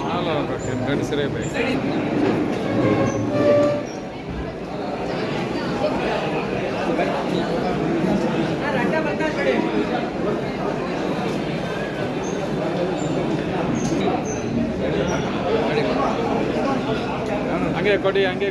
ಶಾಲ ಗಂಡಸರೇ ಬೇಕು ಹಂಗೆ ಕೊಡಿ. ಹಂಗೆ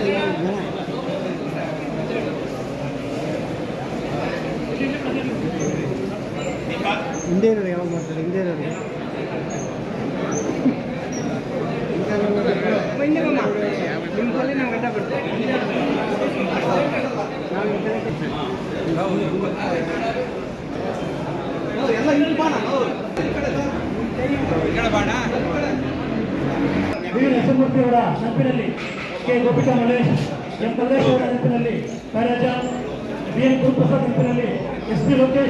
ಇರೋರು ಯಾವಾಗ ನಾನು ವಿ ನರಸಿಂಹಮೂರ್ತಿ ಅವರ ನೆನಪಿನಲ್ಲಿ ಕೆ. ಗೋಪಿಕಾ ಮಲ್ಲೇಶ್ ಎಂ. ಮಲ್ಲೇಶ್ ಅವರ ನೆನಪಿನಲ್ಲಿ ಕಾರ್ಯಜ ಬಿ ಎನ್. ಗುರುಪ್ರಸಾದ್ ನೆನಪಿನಲ್ಲಿ ಎಸ್. ಪಿ. ಲೋಕೇಶ್